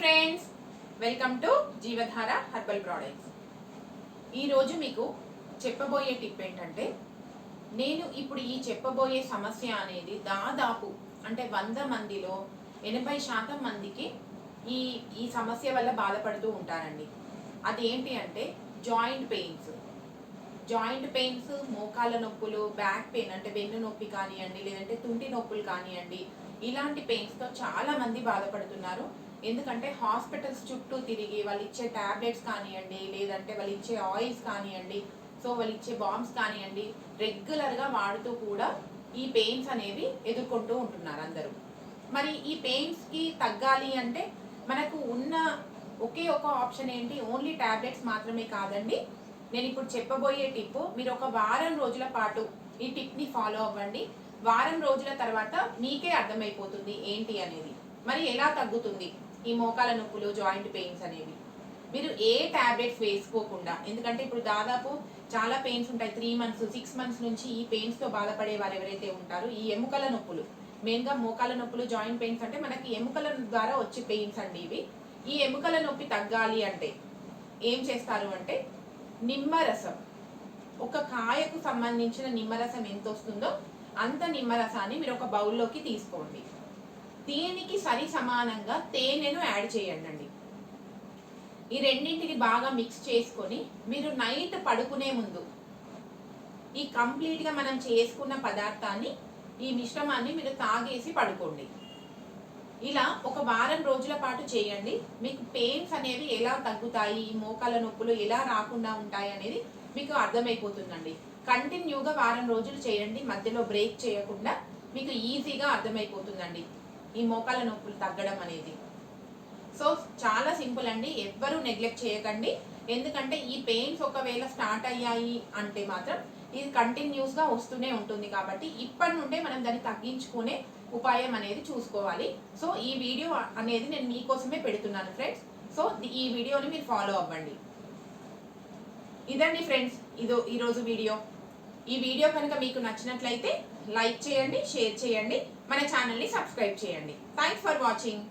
Friends welcome to Jeevadhara herbal products ఈరోజు మీకు చెప్పబోయే టిప్ ఏంటంటే నేను ఇప్పుడు ఈ చెప్పబోయే సమస్య అనేది దాదాపు అంటే వంద మందిలో ఎనభై శాతం మందికి ఈ ఈ సమస్య వల్ల బాధపడుతూ ఉంటారండి. అది ఏంటి అంటే జాయింట్ పెయిన్స్ జాయింట్ పెయిన్స్ మోకాళ్ళ నొప్పులు బ్యాక్ పెయిన్ అంటే వెన్ను నొప్పి కానివ్వండి లేదంటే తుంటి నొప్పులు కానివ్వండి ఇలాంటి పెయిన్స్తో చాలామంది బాధపడుతున్నారు. ఎందుకంటే హాస్పిటల్స్ చుట్టూ తిరిగి వాళ్ళు ఇచ్చే ట్యాబ్లెట్స్ కానివ్వండి లేదంటే వాళ్ళు ఇచ్చే ఆయిల్స్ కానివ్వండి సో వాళ్ళు ఇచ్చే బాంబ్స్ కానివ్వండి రెగ్యులర్గా వాడుతూ కూడా ఈ పెయిన్స్ అనేవి ఎదుర్కొంటూ ఉంటున్నారు అందరూ. మరి ఈ పెయిన్స్కి తగ్గాలి అంటే మనకు ఉన్న ఒకే ఒక ఆప్షన్ ఏంటి? ఓన్లీ ట్యాబ్లెట్స్ మాత్రమే కాదండి. నేను ఇప్పుడు చెప్పబోయే టిప్ మీరు ఒక వారం రోజుల పాటు ఈ టిప్ని ఫాలో అవ్వండి. వారం రోజుల తర్వాత మీకే అర్థమైపోతుంది ఏంటి అనేది. మరి ఎలా తగ్గుతుంది? ఈ మోకాల నొప్పులు జాయింట్ పెయిన్స్ అనేవి. మీరు ఏ టాబ్లెట్స్ వేసుకోకుండా ఎందుకంటే ఇప్పుడు దాదాపు చాలా పెయిన్స్ ఉంటాయి. త్రీ మంత్స్ సిక్స్ మంత్స్ నుంచి ఈ పెయిన్స్తో బాధపడే వారు ఎవరైతే ఉంటారో ఈ ఎముకల నొప్పులు. మెయిన్గా మోకాల నొప్పులు జాయింట్ పెయిన్స్ అంటే మనకి ఎముకల ద్వారా వచ్చే పెయిన్స్ అండి ఇవి. ఈ ఎముకల నొప్పి తగ్గాలి అంటే ఏం చేస్తారు అంటే నిమ్మరసం. ఒక కాయకు సంబంధించిన నిమ్మరసం ఎంత వస్తుందో అంత నిమ్మరసాన్ని మీరు ఒక బౌల్లోకి తీసుకోండి. దీనికి సరి సమానంగా తేనెను యాడ్ చేయండి ఈ రెండింటిని బాగా మిక్స్ చేసుకొని మీరు నైట్ పడుకునే ముందు ఈ కంప్లీట్గా మనం చేసుకున్న పదార్థాన్ని ఈ మిశ్రమాన్ని మీరు తాగేసి పడుకోండి. ఇలా ఒక వారం రోజుల పాటు చేయండి. మీకు పెయిన్స్ అనేవి ఎలా తగ్గుతాయి? ఈ మోకాల నొప్పులు ఎలా రాకుండా ఉంటాయి అనేది మీకు అర్థమైపోతుందండి. కంటిన్యూగా వారం రోజులు చేయండి. మధ్యలో బ్రేక్ చేయకుండా మీకు ఈజీగా అర్థమైపోతుందండి. ఈ మోకాల నొప్పులు తగ్గడం అనేది. సో చాలా సింపుల్ అండి. ఎవ్వరూ నెగ్లెక్ట్ చేయకండి. ఎందుకంటే ఈ పెయిన్స్ ఒకవేళ స్టార్ట్ అయ్యాయి అంటే మాత్రం ఇది కంటిన్యూస్గా వస్తూనే ఉంటుంది కాబట్టి ఇప్పటి నుండే మనం దాన్ని తగ్గించుకునే ఉపాయం అనేది చూసుకోవాలి. సో ఈ వీడియో అనేది నేను మీకోసమే పెడుతున్నాను ఫ్రెండ్స్. సో ఈ వీడియోని మీరు ఫాలో అవ్వండి. ఇదండి ఫ్రెండ్స్ ఇదో ఈరోజు వీడియో. ఈ వీడియో కనుక మీకు నచ్చినట్లయితే లైక్ చేయండి షేర్ చేయండి. మన ఛానల్ని సబ్స్క్రైబ్ చేయండి. Thanks for watching